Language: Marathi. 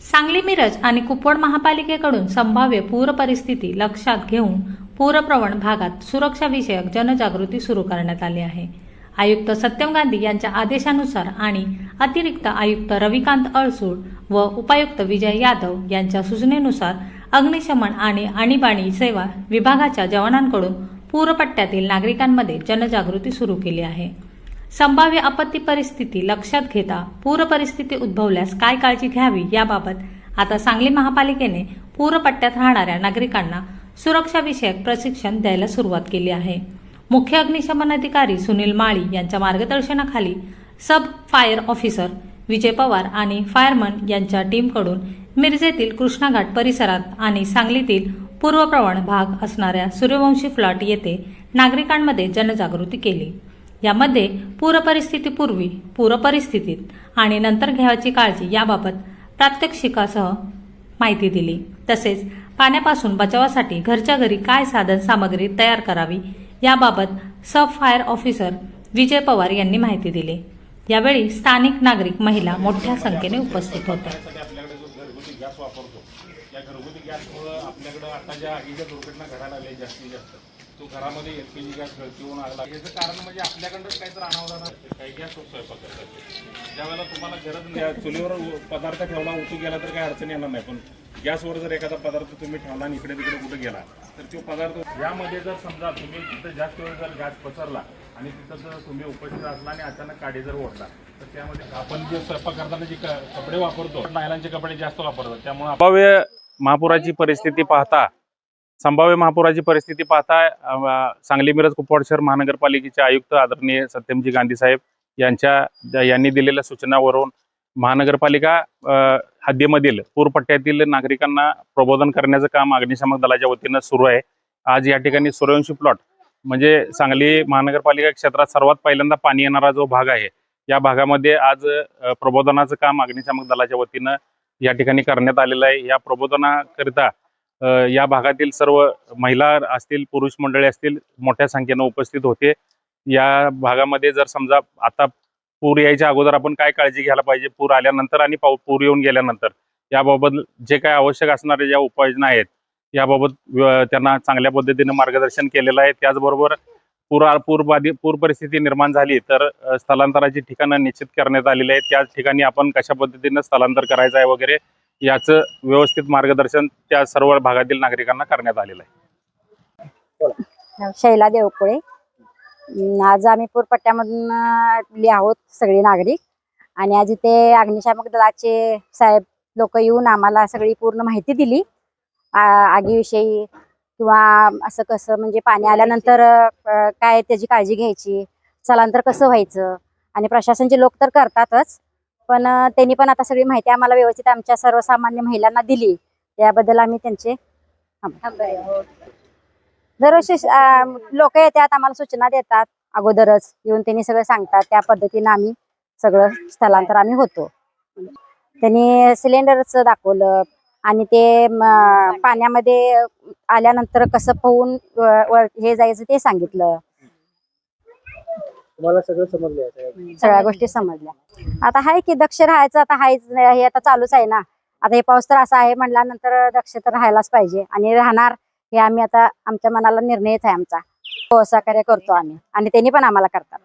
सांगली मिरज आणि कुपवाड महापालिकेकडून संभाव्य पूर परिस्थिती लक्षात घेऊन पूरप्रवण भागात सुरक्षाविषयक जनजागृती सुरू करण्यात आली आहे. आयुक्त सत्यम गांधी यांच्या आदेशानुसार आणि अतिरिक्त आयुक्त रविकांत अळसूळ व उपायुक्त विजय यादव यांच्या सूचनेनुसार अग्निशमन आणि आणीबाणी सेवा विभागाच्या जवानांकडून पूरपट्ट्यातील नागरिकांमध्ये जनजागृती सुरू केली आहे. संभाव्य आपत्ती परिस्थिती लक्षात घेता पूर परिस्थिती उद्भवल्यास काय काळजी घ्यावी याबाबत आता सांगली महापालिकेने पूरपट्ट्यात राहणाऱ्या नागरिकांना सुरक्षाविषयक प्रशिक्षण द्यायला सुरुवात केली आहे. मुख्य अग्निशमन अधिकारी सुनील माळी यांच्या मार्गदर्शनाखाली sub fire officer Vijay Pawar आणि फायरमन यांच्या टीमकडून मिरजेतील कृष्णाघाट परिसरात आणि सांगलीतील पूर्वप्रवण भाग असणाऱ्या सूर्यवंशी फ्लॉट येथे नागरिकांमध्ये जनजागृती केली. यामध्ये पूरपरिस्थितीपूर्वी पूरपरिस्थितीत आणि नंतर घ्यावयाची काळजी याबाबत प्रात्यक्षिकासह माहिती दिली. तसेच पाण्यापासून बचावासाठी घरच्या घरी काय साधन सामग्री तयार करावी याबाबत sub fire officer Vijay Pawar यांनी माहिती दिली. यावेळी स्थानिक नागरिक महिला मोठ्या संख्येने उपस्थित होत्या. घरगुती गॅस वापरतो या घरगुती गॅसमुळं आपल्याकडं आता ज्या आगीच्या दुर्घटना घडायला लागल्या जास्तीत जास्त. तो घरामध्ये एल पी जी गॅस गळतीहून आला. याचं कारण म्हणजे आपल्याकडंच काहीतरी आणावं असते काही गॅस स्वयंपाक करतात ज्यावेळेला तुम्हाला गरज नाही चुलीवर पदार्थ ठेवला उतू गेला तर काही अडचण येणार नाही. पण गॅसवर जर एखादा पदार्थ तुम्ही ठेवला आणि इकडे तिकडे कुठे गेला तर तो पदार्थ यामध्ये जर समजा तुम्ही तिथं जास्त वेळ जर गॅस पसरला आणि तिथं जर तुम्ही उपस्थित असला आणि अचानक काडी जर ओढला तर त्यामध्ये आपण जे स्वयंपाक करताना जे कपडे वापरतो महिलांचे कपडे जास्त वापरतात. त्यामुळे संभाव्य महापुराची परिस्थिती पाहता संभाव्य महापुराची परिस्थिती पाहता सांगली मिरज कुपवाड शहर महानगरपालिकेचे आयुक्त आदरणीय सत्यमजी गांधी साहेब यांच्या यांनी दिलेल्या सूचनावरून महानगरपालिका हद्दीमधील पूरपट्ट्यातील नागरिकांना प्रबोधन करण्याचं काम अग्निशामक दलाच्या वतीनं सुरू आहे. आज या ठिकाणी सूर्यवंशी प्लॉट म्हणजे सांगली महानगरपालिका क्षेत्रात सर्वात पहिल्यांदा पाणी येणारा जो भाग आहे या भागामध्ये आज प्रबोधनाचं काम अग्निशामक दलाच्या वतीनं या ठिकाणी करण्यात आलेलं आहे. या प्रबोधनाकरिता या भागातील सर्व महिला असतील पुरुष मंडळी असतील मोठ्या संख्येनं उपस्थित होते. या भागामध्ये जर समजा आता पूर यायच्या अगोदर आपण काय काळजी घ्यायला पाहिजे? पूर आल्यानंतर आणि पाऊ पूर येऊन गेल्यानंतर. याबाबत जे काय आवश्यक असणाऱ्या ज्या उपाययोजना आहेत याबाबत त्यांना चांगल्या पद्धतीने मार्गदर्शन केलेलं आहे. त्याचबरोबर पूर पूरबाधी पूर परिस्थिती निर्माण झाली तर स्थलांतराची ठिकाणं निश्चित करण्यात आलेली आहेत. त्याच ठिकाणी आपण कशा पद्धतीनं स्थलांतर करायचं आहे वगैरे याचं व्यवस्थित मार्गदर्शन त्या सर्व भागातील नागरिकांना करण्यात आलेलं आहे. शैला देवकुळे. आज आम्ही पूरपट्ट्यामधून आहोत सगळे नागरिक. आणि आज इथे अग्निशामक दलाचे साहेब लोक येऊन आम्हाला सगळी पूर्ण माहिती दिली. आगीविषयी किंवा असं कसं म्हणजे पाणी आल्यानंतर काय त्याची काळजी घ्यायची स्थलांतर कसं व्हायचं आणि प्रशासनचे लोक तर करतातच. पण त्यांनी पण आता सगळी माहिती आम्हाला व्यवस्थित आमच्या सर्वसामान्य महिलांना दिली. त्याबद्दल आम्ही त्यांचे दरवर्षी लोक येतात आम्हाला सूचना देतात अगोदरच. येऊन त्यांनी सगळं सांगतात. त्या पद्धतीनं आम्ही सगळं स्थलांतर आम्ही होतो. त्यांनी सिलेंडरच दाखवलं आणि ते पाण्यामध्ये आल्यानंतर कसं पोहून वर- हे जायचं ते सांगितलं. तुम्हाला सगळं समजलं आहे सगळ्या गोष्टी समजल्या. आता हाय की दक्ष राहायचं आता हायच हे आता चालूच आहे ना. आता हे पाऊस तर असा आहे म्हणल्यानंतर दक्ष तर राहायलाच पाहिजे. आणि राहणार हे आम्ही आता आमच्या मनाला निर्णयच आहे आमचा. हो सहकार्य करतो आम्ही. आणि त्यांनी पण आम्हाला करतात.